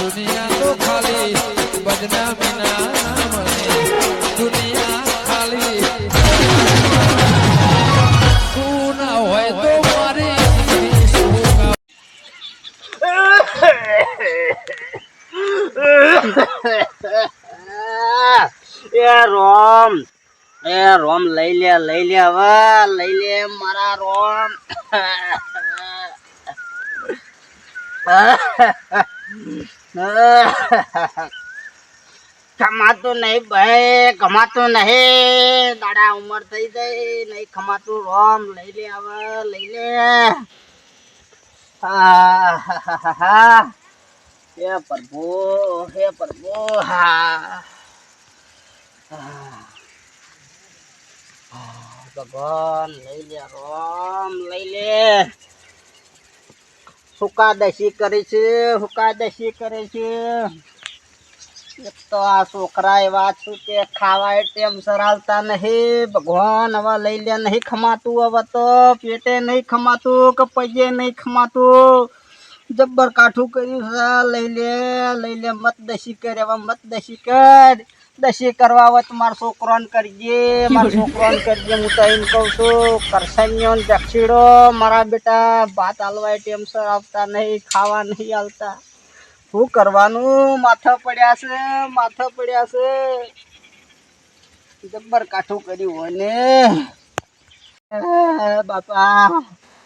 દુનિયા તો ખાલી બદનામી ના નામને દુનિયા ખાલી તું ના હોય તો મારી? એ રોમ એ રોમ લઈ લે લઈ લે હવે, લઈ લે મારા રોમ કમાતું નહીં ભાઈ કમાતું નહીં. દાડા ઉંમર થઈ ગઈ, નહીં કમાતું રોમ લઈ લે હવે, લઈ લે. હા હે પ્રભુ હે. પ્રભુ હા, ભગવાન લઈ લે, રોમ લઈ લે. હુકા દસી કરે છે હુકા દસી કરે છે. એક તો આ છોકરા એવા છું કે ખાવા ટેમ સરાવતા નહીં, ભગવાન હવે લઈ લે, નહીં ખમાતું હવે તો, પેટે નહીં ખમાતું કે પૈયે નહીં ખમાતું. જબ્બર કાઠું કર્યું છે, લઈ લે લઈ લે મત દસી કર હવે મત કર. દસી કરવા વત માર છોકરો કરજે, માર છોકરો કરજે, હું તો એમ કહું છું કરસન્યો દક્ષિડો મારા બેટા ભાત હાલવા ટેમ સર, આવતા નહીં, ખાવા નહીં આવતા શું કરવાનું? માથા પડ્યા છે, માથા પડ્યા છે. જબ્બર કાઠું કર્યું હોય ને. બાપા.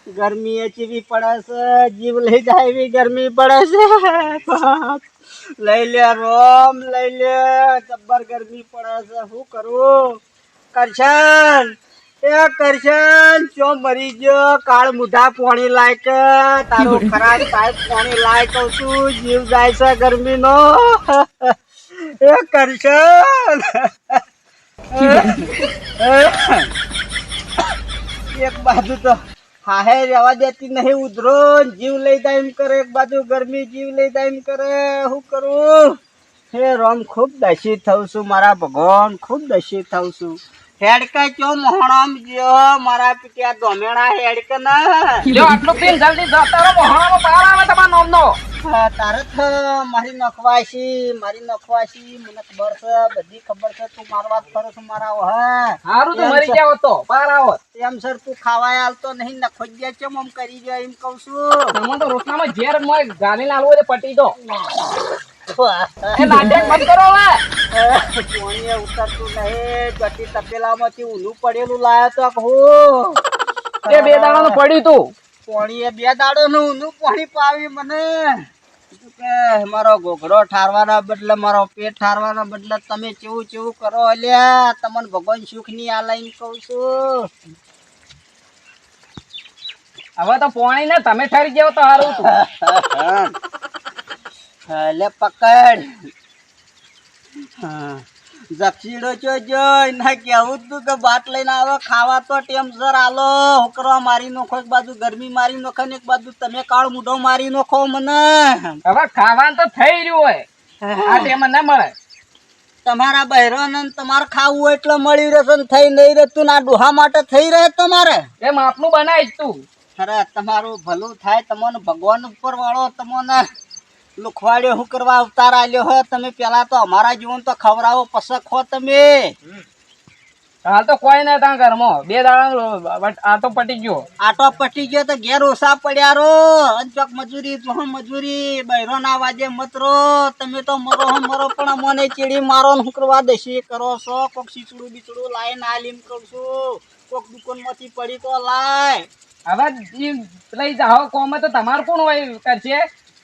ગરમી ચીવી પડે છે જીવ લઈ જાય એવી ગરમી પડે છે. લઈ લે રોમ લઈ લે જબ્બર ગરમી પડે છે. શું કરું? કરશન એ કરશન ચો મરી ગયો કાળ મુઢા પોણી લાયક તારો ખરાબ સાહેબ પોણી લાયક છું જીવ જાય છે ગરમીનો. એ કરશન. એક બાજુ તો હાહે રહેવા દેતી નહીં ઉધરો જીવ લઈ દા એમ કરે, એક બાજુ ગરમી જીવ લઈ દા એમ કરે. શું કરું? હે રોમ, ખૂબ દશી થઉં છું, મારા ભગવાન, ખૂબ દશી થઉં છું. હેડકા ચો મોહણામ જો મારા પીટ્યા ધોમેણા હેડક ના. લ્યો આટલું પીને જલ્દી જતા રહો મોહણામાં પાર આવે તમારા નોમનો. તારે તો મારી નખવાશી મારી નખવાશી મને ખબર છે બધી ખબર છે. તું માર વાત કરો છું મારા હા. હારું તો મરી જાવ તો પાર આવો. એમ સર તું ખાવાય હાલતો નહીં નખોજ્યા છે આમ કરી જાય એમ કહું છું. તમે તો રોટલામાં ઝેર મોય ગાલી લાલવો પટી દો. બે પડ્યું તું. પોણીએ બે દાડો નું ઊંધું પાણી પાવી મને. મારો ઘોઘરો ઠારવાના બદલે મારો પેટ ઠારવાના બદલે તમે ચેવું ચેવું કરો અલ્યા? તમને ભગવાન સુખની આ લઈને કહું છું. હવે તો પોણી ને તમે ઠરી જાવ તો હારું તું લે પકડ જક્ષીડો ચો જોઈ ના કેવું તું કે બાટ લઈને આવે ખાવા તો ટેમ સર આલો. હોકરવા મારી નોખો એક બાજુ ગરમી મારી નોખો ને એક બાજુ તમે કાળ મૂઢો મારી નોખો મને. હવે ખાવાનું તો થઈ રહ્યું હોય. આ ટેમ ના મળે. તમારા બહેરોને ને તમારે ખાવું હોય એટલે મળી રહેશે ને થઈ નહીં રહેતું ના ડોહા માટે થઈ રહે તમારે. એ આપનું બનાવીશ તું. અરે તમારું ભલું થાય તમને ભગવાન ઉપર વાળો તમને લુખવાડ્યો શું કરવા અવતાર આલ્યો હો તમે પેલા તો અમારા જીવન તો ખવડાવો પસક હો તમે. હાલ તો કોઈ નહીં ત્યાં ઘરમાં. બે દાડા આટો પટી ગયો. આટો પટી ગયો તો ઘેર ઓછા પડ્યા રો અંચક મજૂરી તો મજૂરી બૈરો ના વાજે મતરો તમે તો મરો હો મરો પણ મને ચીડી મારો હું કરવા દેશી? કરો છો? કોક સીચડું બીચડું લાય ના લીમ કહું છું. કોક દુકાનમાંથી પડી તો લાય. હવે લઈ જાઓ કોમે તો તમારું કોણ હોય કરશે?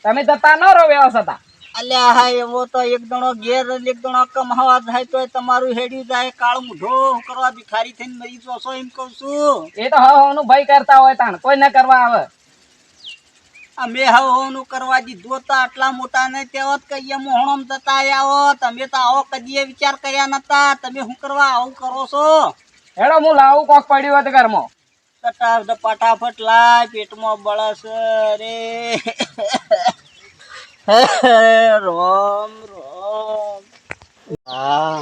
તમે જતા ન રહો વ્યવસ્થા અલ્યા હા એવો તો એક દણો ઘેર એક દણો કમાવા જાય તો તમારું હેડ્યું જાય કાળ મૂઢો કરવા ભિખારી થઈને મરી જોશો એમ કહું છું. એ તો હવે હવનું ભય કરતા હોય તાણ કોઈ ના કરવા આવે. અમે હવે હોનું કરવા દીધું તો આટલા મોટા ને તેવો જ કહીએ મોહણમ જતા આવો તમે તો આવો કદીએ વિચાર કર્યા નતા તમે શું કરવા આવું કરો છો? હેડો હું લાવું કોક પડ્યું હોય તો ઘરમાં. ફટાફટ લાય, પેટમાં બળસ રે રોમ રોમ. હા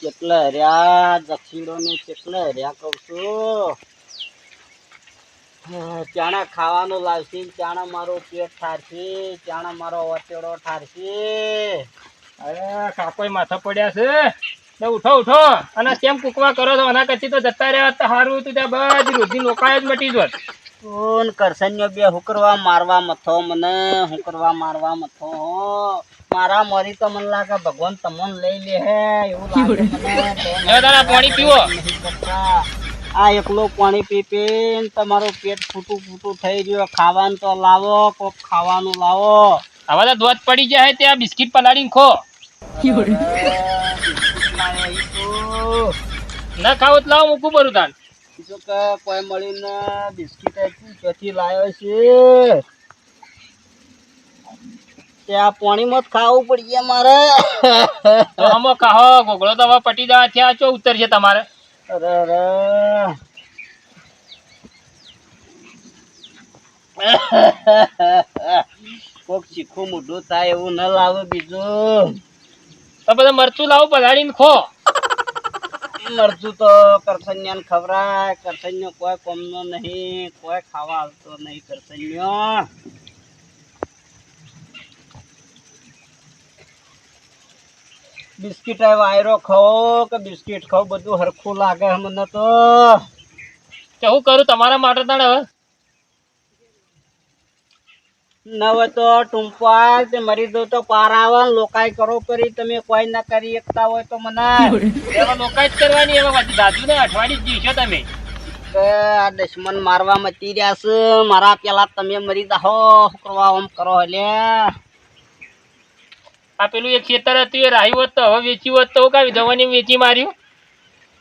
કેટલા હર્યા દક્ષિણો ને કેટલા હર્યા કહું છું. ચાણા ખાવાનું લાવશે, ચાણા મારું પેટ ઠારશે, ચાણા મારો વચેડો ઠારશે. અરે કાકોય માથા પડ્યા છે. ઉઠો ઉઠો. અને કેમ કુકવા કરો છો? આના કરતી તો જતા રહ્યા તો સારું હતું ત્યાં બધી રોજની લોકાય જ મટી જોત. કોણ કરસન્યો બે હું કરવા મારવા મથો મને હું કરવા મારવા મથો. મારા મરી તો મને લાગે ભગવાન તમને લઈ લે હે એવું લાગે મને. તો પાણી પીવો. આ એકલો પાણી પી પીને તમારું પેટ ફૂટું ફૂટું થઈ ગયું. ખાવાનું તો લાવો કોક ખાવાનું લાવો. હવે તો દોધ પડી જાય ત્યાં બિસ્કિટ પલાળીને ખો. ના ખાવું તો લાવો મૂકું ભરું તાન. જો કે કોઈ મળીને બિસ્કીટ આપ્યું, ક્યાંથી લાવ્યો છે. ત્યાં પાણીમાં જ ખાવું પડી ગયા મારે આમાં ખાહો ગોગળો તો હવે પટી જવા થયા ચો ઉતરશે તમારે? અરે અરે. કોક ચીખું મોઢું થાય એવું ન લાવે બીજું. તો બધા મરચું લાવો પલાળીને ખો. મરચું તો કરસન્યાને ખવરાય કરસન્યો કોઈ કોમનો નહીં, કોઈ ખાવા આવતો નહીં કરસન્યો બિસ્કિટ વાયરો ખાઓ કે બિસ્કિટ ખાઓ, બધું હરખું લાગે મને તો. કેવું કરું તમારા માટે તાણ હવે? ન હોય તો ટૂંપા મરી દો તો પારાવા લોકાય કરો કરી. તમે કોઈ ના કરી એકતા હોય તો મને. એવા લોકાય જ કરવાની એવા પછી દાદુ ને અઠવાડિયે જ જીવશો તમે. આ દુશ્મન મારવા મચી રહ્યા છે. મારા પેલા તમે મરી જાહો. કરવા આમ કરો હલ્યા આ પેલું એક ખેતર હતું એ રાહી હોત તો હવે વેચ્યું હોત તો કાવી દવાની વેચી માર્યું?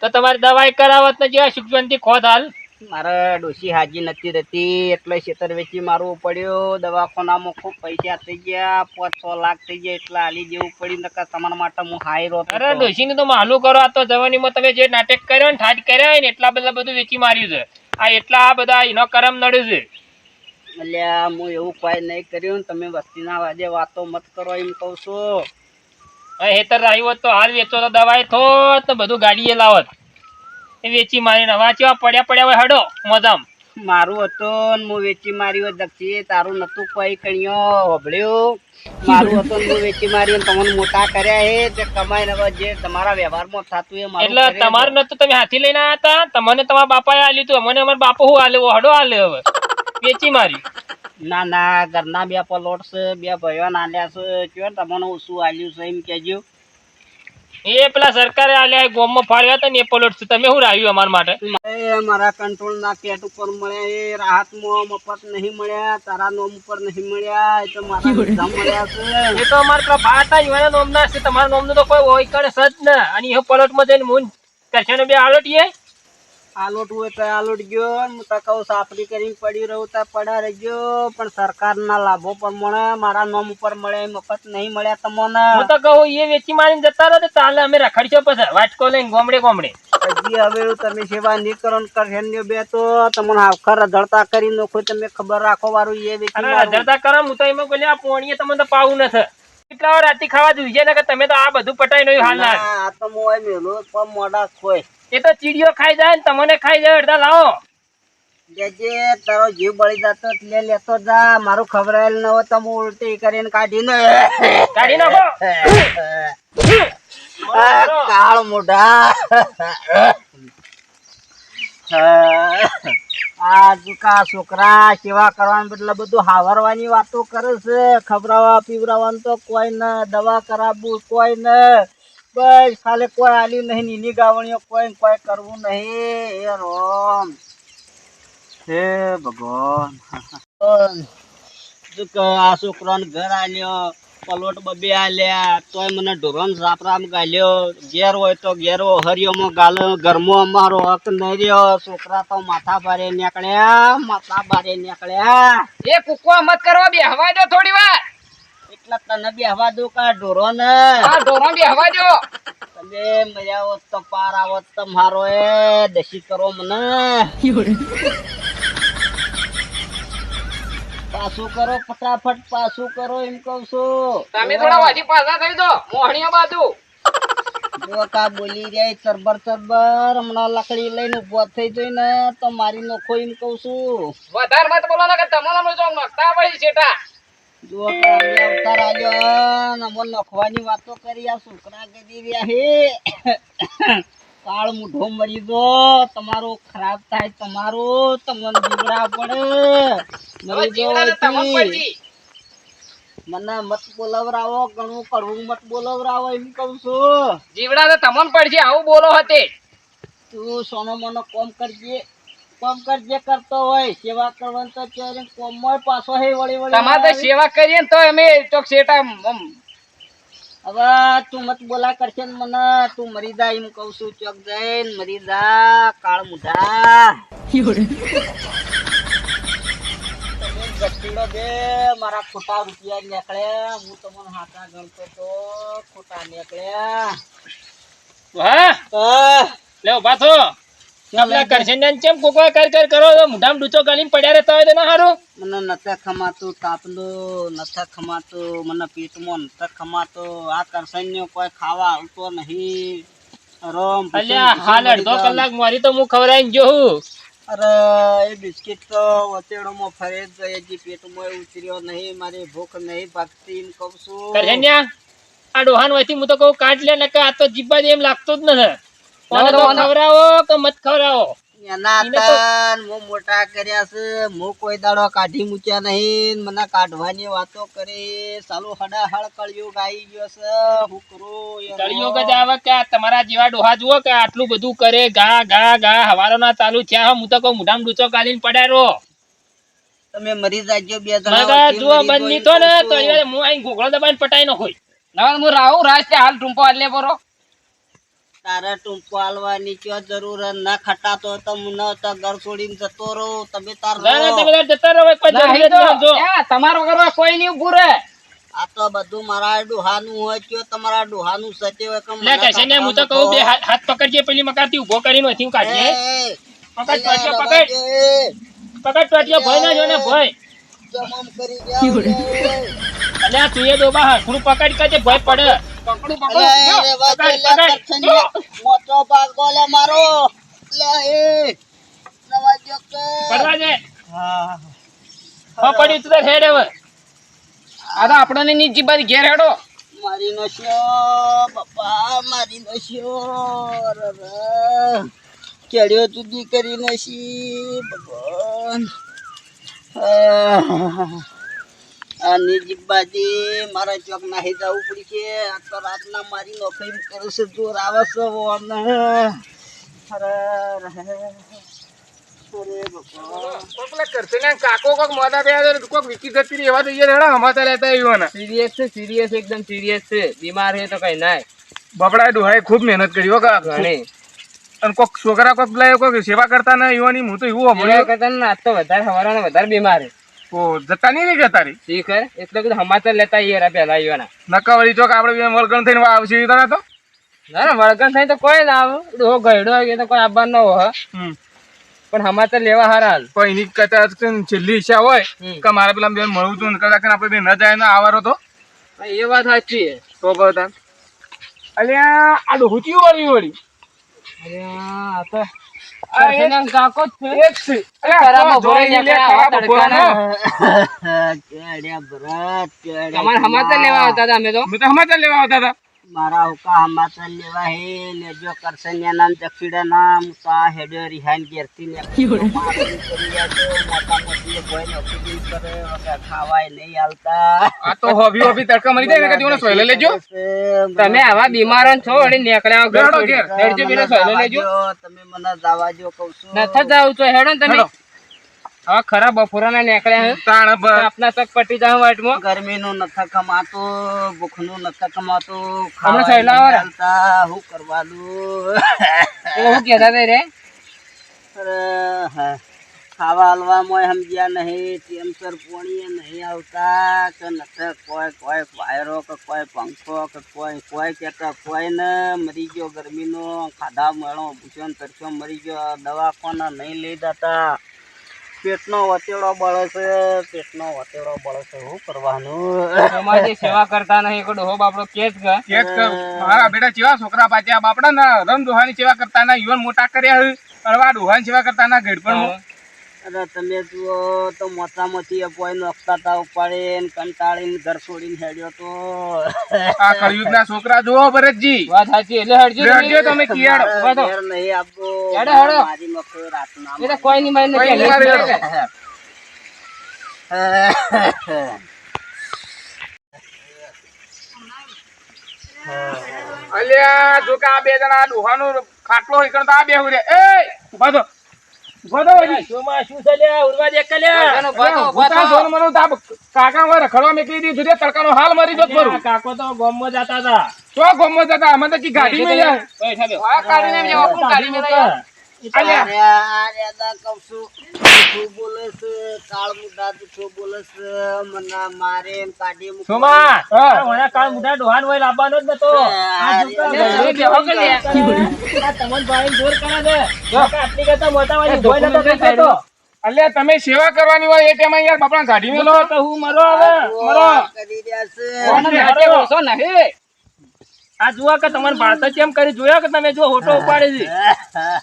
તો તમારે દવાઈ કરાવત ને જ્યાં સુખવંતી ખોદ હાલ. મારે ડોશી હાજી નથી રહેતી એટલે ખેતર વેચી મારવું પડ્યું. દવાખાનામાં ખૂબ પૈસા થઈ ગયા પાંચ છ લાખ થઈ ગયા એટલે હાલી જેવું પડ્યું નકર તમારા માટે હું હાઈ રહો અરે ડોશીને તો માલું કરો આ તો જવાનીમાં તમે જે નાટક કર્યો ને ઠાટ કર્યા ને એટલા બધા બધું વેચી માર્યું છે. આ એટલા આ બધા એનો કરમ નડ્યું છે. એટલે હું એવું કોઈ નહીં કર્યું તમે વસ્તીના વાજે વાતો મત કરો એમ કહું છું. હેતર આવ્યો તો હાલ વેચો તો દવાઈ થોત ને બધું ગાડીએ લાવત. વેચી મારીને વાંચવા પડ્યા પડ્યા હોય હડો મજામ. મારું હતું હું વેચી માર્યું દક્ષી તારું નતું કોઈ કણ્યો હોભળ્યું? મારું હતું હું વેચી માર્યું તમને મોટા કર્યા હે તે કમાઈને હવે જે તમારા વ્યવહારમાં થતું એ એટલે તમારું નતું તમે હાથી લઈને આવ્યા હતા? તમને તમારા બાપાએ આલ્યું હતું મને અમારા બાપુ હું આલ્યો? હડો આલ્યો હવે. વેચી મારી. ના ના ઘરના બે પલોટ છે બે ભાઈઓ નાલ્યા છે. કયો તમને શું આલ્યું છે એમ કેજો એ પેલા સરકારે આલ્યા ગોમમાં ફાળ્યા હતા ને એ પલોટ છે. તમે શું રાખ્યું અમારા માટે? એ મારા કંટ્રોલ ના કેટ ઉપર મળ્યા એ રાહતમાં મફત નહીં મળ્યા તારા નોમ ઉપર નહીં મળ્યા એ તો મારા મળ્યા છે. એ તો અમારે પેલા ભાતા યુવાના નોમના છે. તમારા નોમનું તો કોઈ હોય કરે સજ ને. અને એ પલોટમાં જઈને મૂન કરશે બે આલોટીએ? આલોટ હોય તો આલોટ ગયો હું તો કહું સાપડી કરીને પડી રહું તો પડ્યા ગયો પણ સરકારના લાભો પ્રમાણે મારા નામ ઉપર મળે મફત નહીં મળ્યા તમને. હું તો કહું એ વેચી મારીને જતા રહો તો ચાલે અમે રખડશો પછી. વાટકો લઈને ગોમડે ગોમડે. હજી હવે તમે સેવા નહીં કરો કરશે ને બે તો તમને આખર રધડતા કરી નાખો તમે ખબર રાખો વારું એ વેચી અરે કરો હું તો એમાં આ પોણીએ તમને તો પાવું નથી. કેટલા રાતી ખાવા જોઈએ ને કે તમે તો આ બધું પટાઈ નહીં હાલ ના, આ તો મોય મેલો પણ મોડા ખોય. એ તો ચીડીઓ ખાઈ જાય ને તમને ખાઈ જાય અડધા લાવો. જેજે તારો જીવ બળી જતો એટલે લેતો જા. મારું ખબરાયેલ ન હોય તમે ઉલટી કરીને કાઢીને કાઢી નાખો. કાળ મોઢા. આ છોકરા સેવા કરવાનું બદલે બધું હાવરવાની વાતો કરે છે. ખવડાવવા પીવડાવવાનું તો કોઈ ન દવા કરાવવું કોઈ ન. બસ ખાલી કોઈ આલ્યું નહીં નીની ગાવણીઓ કોઈ કોઈ કરવું નહીં. એ રોમ. હે ભગવાન. આ છોકરાને ઘર આલ્યો પલોટ બબે આલ્યા તોય મને ઢોરણ રાપરામ ગાલ્યો. ઘેર હોય તો ઘેર હરિયોમાં ગાલ્યો ઘરમાં અમારો હક નહીં રહ્યો. છોકરા તો માથા ભારે નીકળ્યા માથા ભારે નીકળ્યા. એ કુકવા મત કરવા બે હવા દો થોડી વાર. એટલા તને બી હવા દો કા ઢોરો ને આ ઢોરો બે હવા દો. તમે મજા આવત તો પાર આવત તમારો એ દશી કરો મને. પાછું કરો ફટાફટ પાછું કરો એમ કહું છું. તમે થોડા વાજી પાછા થઈ દો. મોહણીયા બાજુ. કા બોલી રહ્યા ચરબર ચરબર હમણાં લકડી લઈને ઊભો થઈ જઈ ને તો મારી નોખો એમ કહું છું. વધારે મત બોલો ને કે તમારા મજો નખતા પડી શેઠા જો અવતાર આવ્યો ને અમને વાતો કરી આ છોકરા કરી રહ્યા હે. કાળ મૂઢો મરી દો તમારો ખરાબ થાય તમારો તમને જીવડા પડે. મરી મને મત બોલાવરાવો ઘણું કડવું મત બોલાવરાવો એમ કહું છું. જીવડા તો તમને પડશે આવું બોલો હતે. તું સોનો મોનો કોમ કરજે. કોમ કરજે કરતો હોય સેવા કરવાનું તો ત્યારે કોમમાં પાછો હે વળી વળી તમારે તો સેવા કરીએ ને તો અમે ચોક સેટા હવે તું મત બોલા કરશે ને મને તું મરી જા એમ કહું છું ચોક જઈને મરી જા કાળ મુઢા. બે મારા ખોટા રૂપિયા નીકળ્યા હું તમને હાથા ગણતો તો ખોટા નીકળ્યા. હા. લે ઊભા થો. આપણા કરશનદાન કેમ કોકવા કર કર કરો? તો મુઢામ ડૂચો ગાલીને પડ્યા રહેતા હોય તો ના હારું. મને નતા ખમાતું તાપલો નતા ખમાતું મને પેટમાં નતા ખમાતું. આ કરસન્યો કોઈ ખાવા આવતો નહીં. રોમ અલ્યા હાલ અડધો કલાક મારી તો હું ખવડાવીને જોઉં અરે એ બિસ્કિટ તો વચેડોમાં ફરે જ ગઈ હજી પેટમાં ઉતર્યો નહીં. મારી ભૂખ નહીં ભાગતી એમ કહું છું. કરશન્યા આ ડોહાન વહીથી હું તો કહું કાઢ લે ને કે આ તો જીભા એમ લાગતું જ નથી. કોને કે મત ખવડાવો? એના તન હું મોટા કર્યા છે હું કોઈ દાડો કાઢી મૂક્યા નહીં મને કાઢવાની વાતો કરી સાલું હડા હળ કળિયુગ આવી ગયો છે હું કરું એનો? કળિયુગ કે તમારા જેવા ડોહા જુઓ કે આટલું બધું કરે ગા ગા ગા હવારો ના ચાલુ થયા હું તો કહું મોઢામાં ડૂચો ગાલીને પડ્યા તમે મરી જાજો બે જણા મગા જુઓ બંધ નીતો ને તો હું અહીં ઘોઘળો દબાઈને પટાઈ નો હોય ના હું રાહુ રાજ હાલ ટૂંપો આટલે બરો તારે ટૂંપો હાલવાની ક્યાં જરૂર ના ખટાતો તો ન તો ઘર છોડીને જતો રહું. તમે તાર જતા રહો તમારો કરવા કોઈ નહીં ઉભું રહે. આ તો બધું મારા ડોહાનું હોય કયો તમારા ડોહાનું સચે હોય કે લે મને ને હું તો કહું બે હાથ હાથ પકડજે પેલી મકારથી ઊભો કરીને અહીંથી કાઢીએ. પકડ અલ્યા, પકડ. પકડ ટોટિયો ભય ના જો ને ભય. જમમ કરી ગયા આ તું એ પકડ કે ભય પડે. પકડું પકડ. મોટો ભાગો લે મારો અલ્યા, એ. રવા કે. પડવા દે હા. હો પડી તું હેડ હવે આ તો આપણને ની જીબાદ ઘેર હેડો મારી નશ્યો બાપા મારી નશ્યો અરે રે. કેળ્યો જુદી કરી નશી ભગવાન આની જીબ્બાજી મારે ચોક નાહી જવું પડશે આ તો રાતના મારી નોકરી કરે છે જોર આવે છે વોન અરે છે છે હે ખૂબ મહેનત કરી હો અને કોક છોકરા કોક લાયો કોક સેવા કરતા ના યુવાની હું તો એવું કરતા ના આજ તો વધારે હવારાને વધારે બીમાર છે. ઓ જતા નહીં રહી ગયા તારી? ઠીક હે એટલે કીધું હમાતા લેતા યાર પેલા નક્કા વળી ચોક આપણે બે વળગણ થઈને આવશે એ તો? ના ના વળગણ થઈને તો કોઈ ના આવે. ડોહો ગયડો હોય તો કોઈ આવવાનું ન હોય. પણ હમાતા લેવા હારા કોઈ એની કદાચ છેલ્લી ઈચ્છા હોય કે મારે પેલા બેન મળવું તું કદાચ આપણે બે ન જાય ને આવારો તો? એ વાત સાચી તો બધા અલ્યા આ ડોહુચી વળી વળી? અલ્યા આ તો લેવા આવતા હતા અમે તો સમાચાર લેવા આવતા હતા. મારા હુકા હમાતા લેવા હે લેજો કરસન્યા નામ દક્ષિણા નામ તા હેડ્યો રિહાન ગેરતી ને મારી કરી જાજો, મોટા મોટી કોઈ નોકરી કરે વગર ખાવાય નહીં હાલતા. આ તો હોબી હોબી તડકા મરી જાય ને કદી ઓને સોયલે લેજો. તમે આવા બીમાર છો અને નીકળ્યા વગર ઘેર. હેડજો પેલો સોયલે લેજો. તમે મને જવા જો કહું છું. નથી જાવ તો હેડો ને તમે. હવે ખરા બપોરાના નીકળ્યા હે. તાણ તો આપના તક પટી જાવ વાટમાં? ગરમીનું નથી કમાતું ભૂખનું નથી કમાતો હમણાં નહીં વાળા. હું કરવાનું? એ હું કહેતા હતા રે. અરે હા. ખાવા હલવામાં સમજ્યા નહીં ટેમસર પોણીએ નહીં આવતા કે નથી કોઈ કોઈ વાયરો કે કોઈ પંખો કે કોઈ કોઈ કેતા કોઈ ને મરી ગયો ગરમીનો ખાધા મેળો ભૂસ્યો તરસ્યો મરી ગયો દવા દવાખાના નહીં લઈ જતા. પેટનો વતેડો બળે છે પેટનો વતેડો બળે છે શું કરવાનું તમારી સેવા કરતા નહીં કોઈ ડોહો બાપડો કે જ કે કે જ કર. મારા બેટા ચેવા છોકરા પાછા બાપડા ના રમ દોહાની સેવા કરતા ના યુવાન મોટા કર્યા હે. અળવા ડોહાની સેવા કરતા ના ઘેડપણ અરે તમે જુઓ તો મોટામાંથી અપવાય નોખતા તા ઉપાડીને કંટાળીને ઘર છોડીને હેડ્યો તો. આ કળિયુગ ના છોકરા જુઓ ભરતજી. વાત સાચી એટલે હરજી રેડજો તમે કિયાડો વાતો નહીં આપો હેડો, હેડો. મારી મકો રાતના એ તો કોઈ ની મારી નહીં અલ્યા જો કે આ બે જણા ડોહાનો ખાટલો ઈકણ તો આ બે એ ઊભા તો. તડકાનો હાલ મરી જોત ભરું. કાકો તો ગોમમાં જતા હતા. તો ગમો જતા? મને તો કી ગાડી મેં ગાડી માં? અલ્યા. તમે સેવા કરવાની હોય એ ટાઈમે યાર બાપડા તો હું મરો હવે મરો. કરી રહ્યા છે? આ જુઓ કે તમારે ભાષા કેમ કરી જોયો કે તમે જો હોટો ઉપાડી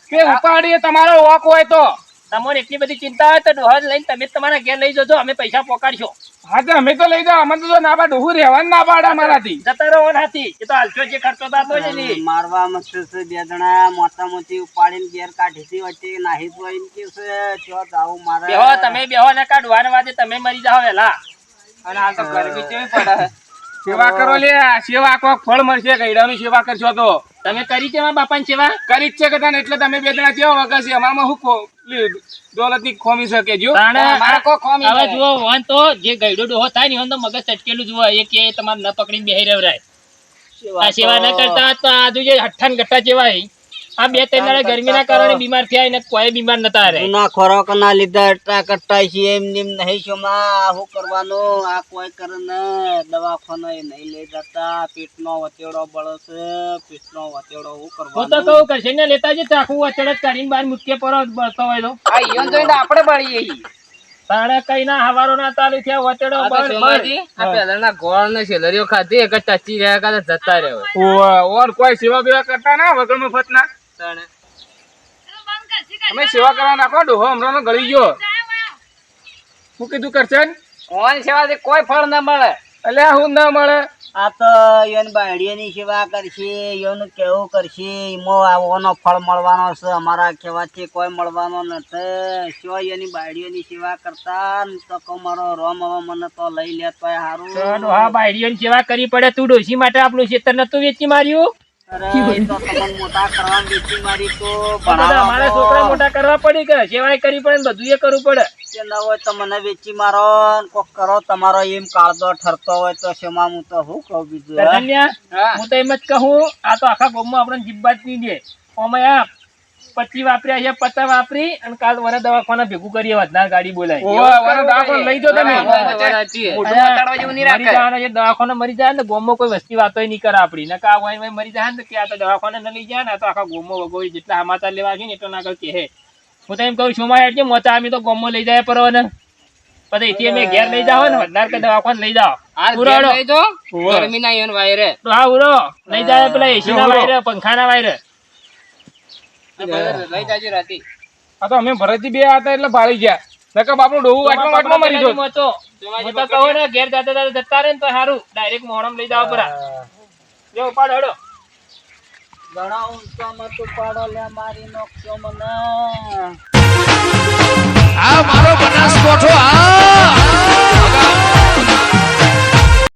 છે કે ઉપાડીએ તમારો વોક હોય તો. તમારે એટલી બધી ચિંતા હોય તો ડોહર લઈને તમે તમારા ઘેર લઈ જજો અમે પૈસા પોકાડશો હા તો અમે તો લઈ જાઓ અમે તો ના પાડે ડોહું રહેવાનું ના પાડે અમારાથી. જતા રહો હાથી એ તો હાલશો જે ખર્ચો થતો છે ને મારવા મસ્ત છે બે જણા મોટા મોટી ઉપાડીને ઘેર કાઢી હતી વચ્ચે નાહી તો એમ કે છે ચો જાવું મારા. બેહો તમે બેહો ને કાઢવાને વાદે તમે મરી જાઓ વેલા અને હાલ તો ગરમી કેવી પડે. સેવા કરો લે સેવા કોક ફળ મળશે ગઈડાની સેવા કરશો તો. તમે કરી છે મારા બાપાની સેવા? કરી જ છે કે તને એટલે તમે બે જણા કેવા વગર છે. અમારામાં હું દોલતની ખોમી શકે જો. હવે જુઓ વન તો જે ગઈડો ડોહો થાય ને તો મગજ ચટકેલું જુઓ. એ કે તમારે ન પકડીને બેહી રહેવરાય. આ સેવા ન કરતા તો આજુ જે હઠ્ઠાન ગઠ્ઠા જેવા. આ બે ત્રણ દાડા ગરમીના કારણે બીમાર થયા એને કોઈ બીમાર નતા રે ના ખોરાક ના લીધે અટા કટ્ટા છે એમ નેમ નહીં છો માં? શું કરવાનો? આ કોઈ કરે ને. દવાખાનો એ નહીં લઈ જતા. પેટનો વતેડો બળે છે. પેટનો વતેડો શું હું તો કરવાનું કહું કરશે ને લેતા જે ચાકુ અચડત કાઢીને બહાર મૂકે પર બળતો હોય તો. આપણે બળીએ તાણે કઈ ના હવારો ના ચાલુ થયા વચડો બળ બળ. ઓવા, ઓર કોઈ સેવા બેવા કરતા ના વગર મફત ના તમે સેવા કરવા નાખો ડોહો હમણાં ગળી ગયો. શું કીધું કરશે કોણ સેવાથી કોઈ ફળ ના મળે. એટલે હું ના મળે. આ તો યોન બાયડીઓની સેવા કરશે યોનું કેવું કરશે એમાં આવવાનો ફળ મળવાનો છે. અમારા કહેવાથી કોઈ મળવાનો નથી. શું એની બાયડીઓની સેવા કરતા તો મારો રોમ હવે મને તો લઈ લે તો સારું હા બાળીઓની સેવા કરવી પડે. તું ડોસી માટે આપણું ખેતર નતું વેચી માર્યું? અમારા છોકરા મોટા કરવા પડી કે સેવાય કરી પડે ને બધું એ કરવું પડે. ન હોય તો મને વેચી મારો ને કોક કરો તમારો એમ કાળદો ઠરતો હોય તો શેમાં હું તો શું કહું બીજું હું? તો એમ જ કહું આ તો આખા ગામમાં આપણને જીભ જ નહીં દે. ઓમે આ પચી વાપર્યા છે પચાસ વાપરી અને કાલ વરા દવાખાના ભેગું કરીએ વધનાર ગાડી બોલાય દવાખાનો લઈ જો તમે. મરી જવાના છે દવાખાના મરી જાય ને ગોમો કોઈ વસ્તી વાતો નહીં કરે આપડી. ને કા વાય મરી જાય ને કે આ તો દવાખાના ન લઈ જાય ને તો આખા ગોમો વગોવી જેટલા સમાચાર લેવા છે ને એટલો આગળ કહે હું. તો એમ કહું છું મારે મોચા અમે તો ગોમો લઈ જાય પર ને પછી અમે ઘેર લઈ જાવ ને વધનાર કે દવાખાને લઈ ઉરાડો. તો હા ઉરો લઈ જાય પેલા એસી ના વાયરે પંખા ના વાયરે. આ તો અમે ભરતજી બે હતા એટલે ભાળી ગયા. નકર બાપડું ડોહું વાટમાં વાટમાં મરી જોત. મોચો. હું તો કહું ને ઘેર જતા જતા જતા રહે ને તો સારું ડાયરેક્ટ મોહરમ લઈ જાવ પરા. જો ઉપાડ હડો. ઘણા ઊંચો મત ઉપાડો લે મારી નોખશો મને આ મારો બનાસકોઠો આ!